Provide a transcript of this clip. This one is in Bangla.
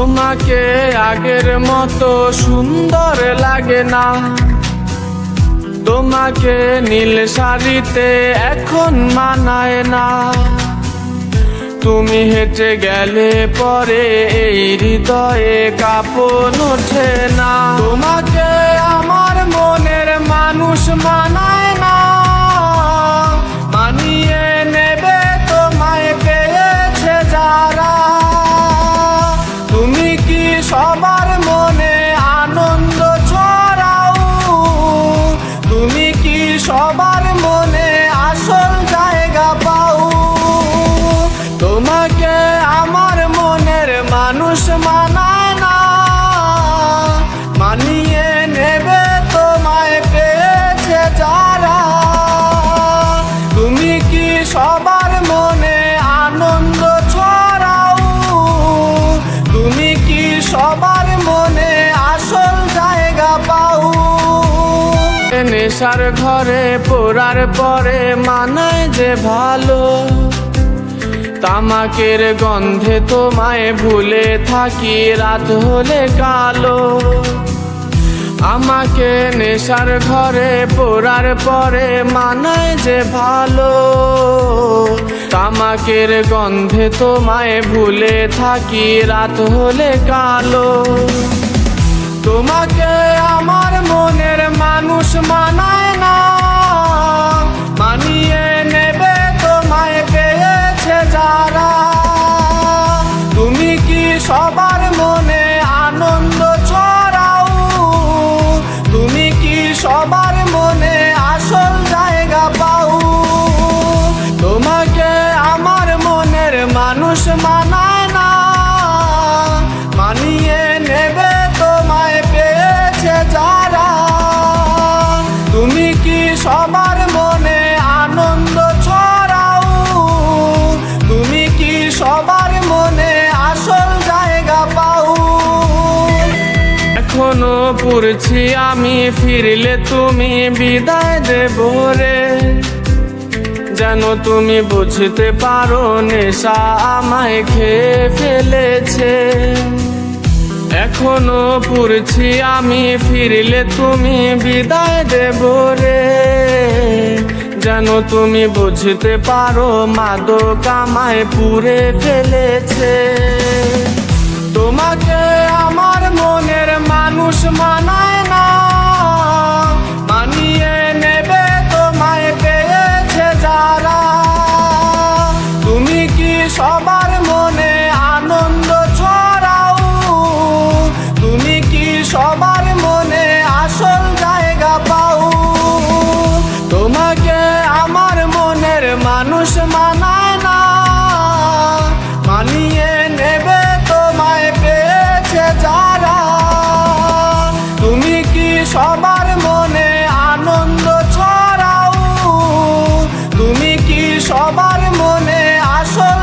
তোমাকে আগের মতো সুন্দর লাগে না। তোমাকে নীল শাড়িতে এখন মানায় না। তুমি হেঁটে গেলে পরে এই হৃদয়ে কাপন ওঠে না। তোমাকে আমার সবার মনে আনন্দ ছড়াও। তুমি কি সবার মনে আসল জায়গা পাও? নেশার ঘরে পড়ার পরে মানায় যে ভালো। তামাকের গন্ধে তোমায় ভুলে থাকি, রাত হলে কালো। আমাকে নেশার ঘরে পড়ার পরে মানায় যে ভালো। তামাকের গন্ধে তোমায় ভুলে থাকি, রাত হলে কালো। তোমাকে আমার মনের মানুষ মানায় সবার মনে আসল জায়গা পাও। এখনও পড়ছি আমি ফিরলে তুমি বিদায় দেব রে। যেন তুমি বুঝতে পারো নেশা আমায় খেয়ে ফেলেছে। এখনও পড়ছি আমি ফিরলে তুমি বিদায় দেব রে। যেন তুমি বুঝতে পারো মাদক আমায় পুড়ে ফেলেছে। সবার মনে আনন্দ ছড়াও। তুমি কি সবার মনে আসল